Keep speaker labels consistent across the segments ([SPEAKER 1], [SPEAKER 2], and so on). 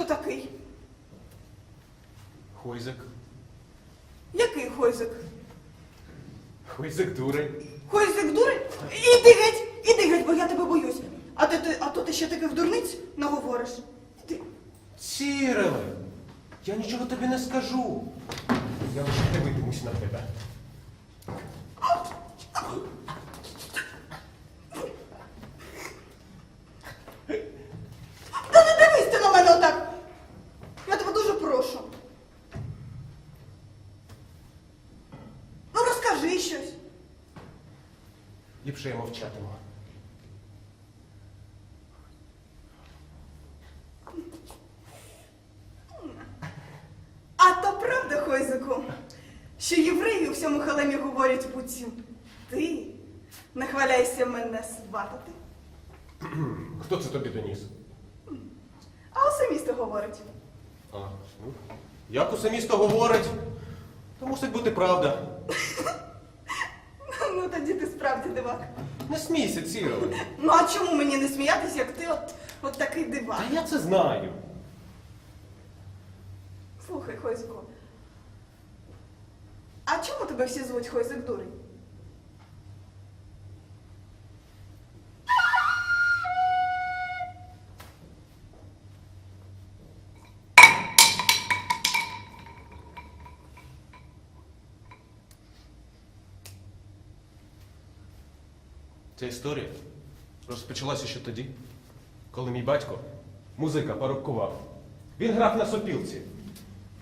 [SPEAKER 1] хто такий?
[SPEAKER 2] Хойзик.
[SPEAKER 1] Який хойзик?
[SPEAKER 2] Хойзик дурень.
[SPEAKER 1] Хойзик дурень? Іди геть, іди геть, бо я тебе боюсь. А ти, ти, а то ти ще таких дурниць наговориш. Іди.
[SPEAKER 2] Ціреле, я нічого тобі не скажу. Я лише дивитимусь на тебе.
[SPEAKER 1] Та не дивись ти на мене отак. Я тебе дуже прошу. Ну розкажи щось.
[SPEAKER 2] Ліпше я мовчатиму.
[SPEAKER 1] А то правда, Хойзику, що євреї у всьому халемі говорять буцім. Ти нахваляйся мене сватати.
[SPEAKER 2] Хто це тобі доніс?
[SPEAKER 1] А усе місто говорить.
[SPEAKER 2] А, ну, як усе місто говорить, то мусить бути правда.
[SPEAKER 1] Ну тоді ти справді дивак.
[SPEAKER 2] Не смійся, Ціреле.
[SPEAKER 1] Ну а чому мені не сміятися, як ти от, от такий дивак?
[SPEAKER 2] Та я це знаю.
[SPEAKER 1] Слухай, Хойзико. А чому тебе всі звуть Хойзик дурень?
[SPEAKER 2] Ця історія розпочалася ще тоді, коли мій батько, музика, парубкував. Він грав на сопілці.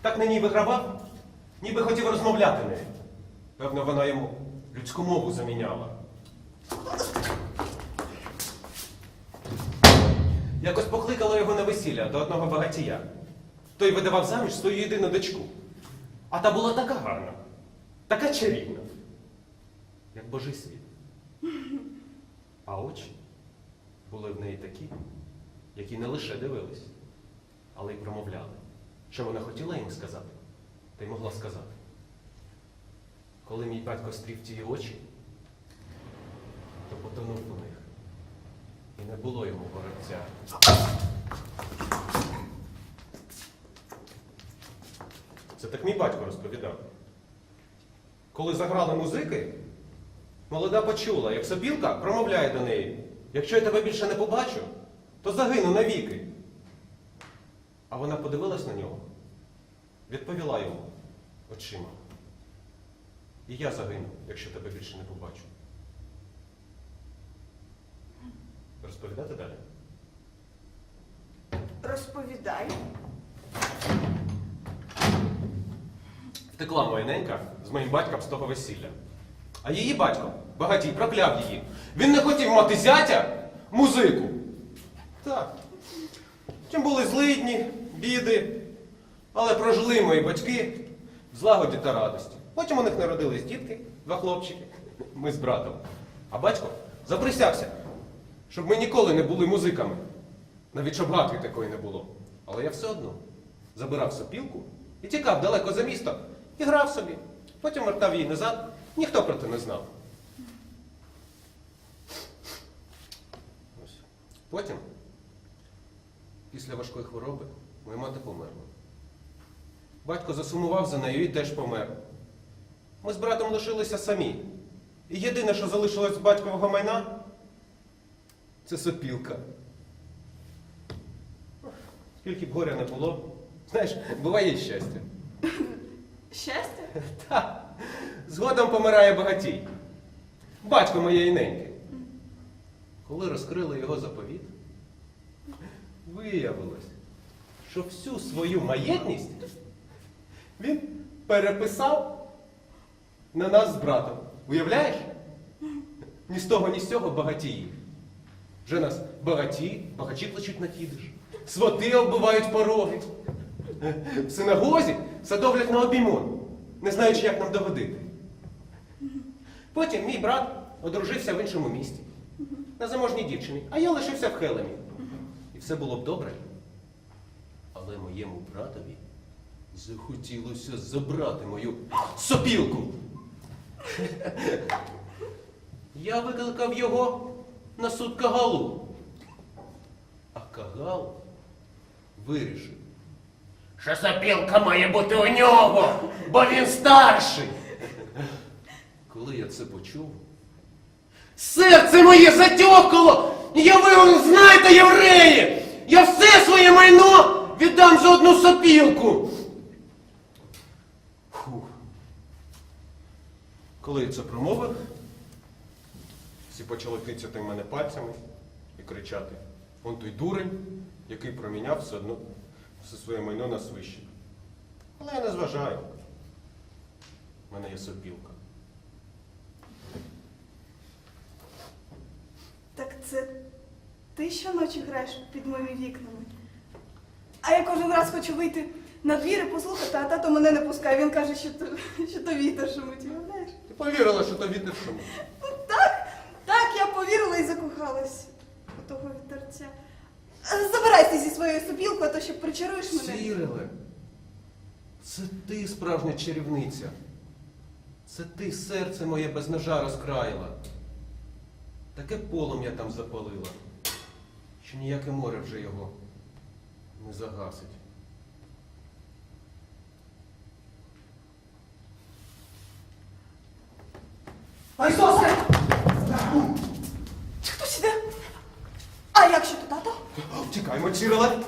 [SPEAKER 2] Так на ній вигравав, ніби хотів розмовляти нею. Певно, вона йому людську мову заміняла. Якось покликала його на весілля до одного багатія. Той видавав заміж свою єдину дочку. А та була така гарна, така чарівна, як божий світ. А очі були в неї такі, які не лише дивились, але й промовляли. Що вона хотіла йому сказати, та й могла сказати. Коли мій батько стрів ті очі, то потонув у них. І не було йому боротця. Це так мій батько розповідав. Коли заграли музики, Молода почула, як сопілка промовляє до неї. Якщо я тебе більше не побачу, то загину навіки. А вона подивилась на нього, відповіла йому очима. І я загину, якщо тебе більше не побачу. Розповідати далі?
[SPEAKER 1] Розповідай.
[SPEAKER 2] Втекла моя ненька з моїм батьком з того весілля. А її батько, багатій, прокляв її. Він не хотів мати зятя, музику. Так. Чим були злидні, біди. Але прожили мої батьки в злагоді та радості. Потім у них народились дітки, два хлопчики, ми з братом. А батько заприсягся, щоб ми ніколи не були музиками. Навіть щоб гадки такої не було. Але я все одно забирав сопілку і тікав далеко за місто і грав собі. Потім вертав її назад, ніхто про це не знав. Ось. Потім, після важкої хвороби, моя мати померла. Батько засумував за нею і теж помер. Ми з братом лишилися самі. І єдине, що залишилось з батькового майна, це сопілка. Скільки б горя не було, знаєш, буває й щастя.
[SPEAKER 1] Щастя?
[SPEAKER 2] Та, згодом помирає багатій. Батько моєї неньки. Коли розкрили його заповіт, виявилось, що всю свою маєтність він переписав на нас з братом. Уявляєш? Ні з того, ні з цього багатії. Вже нас багаті, багачі плачуть на кідиш. Свати оббивають пороги. В синагозі садовлять на обіймон, не знаючи, як нам догодити. Потім мій брат одружився в іншому місті, на заможній дівчині, а я лишився в Хелемі. І все було б добре. Але моєму братові захотілося забрати мою сопілку. Я викликав його на суд Кагалу. А Кагал вирішив, що сопілка має бути у нього, бо він старший. Коли я це почув, серце моє затьохало! Я ви знаєте, євреї! Я все своє майно віддам за одну сопілку. Фух. Коли я це промовив, всі почали тицяти мене пальцями і кричати. Он той дурень, який проміняв все одно все своє майно на свище. Але я не зважаю. У мене є сопілка.
[SPEAKER 1] Так це ти щоночі граєш під моїми вікнами. А я кожен раз хочу вийти на двір і послухати, а тато мене не пускає. Він каже, що то, що то вітер шумить, уявляєш?
[SPEAKER 2] Ти повірила, що то вітер шумить?
[SPEAKER 1] Ну так, так, я повірила і закохалась у того вітерця. Забирайся зі своєю сопілкою, а то ще причаруєш мене.
[SPEAKER 2] Сіриле, це ти справжня чарівниця. Це ти серце моє без ножа розкраїла. Таке полум'я там запалила, що ніяке море вже його не загасить.
[SPEAKER 1] Ісусе! Хтось іде? А як то тато?
[SPEAKER 2] Втікаймо, Ціриле!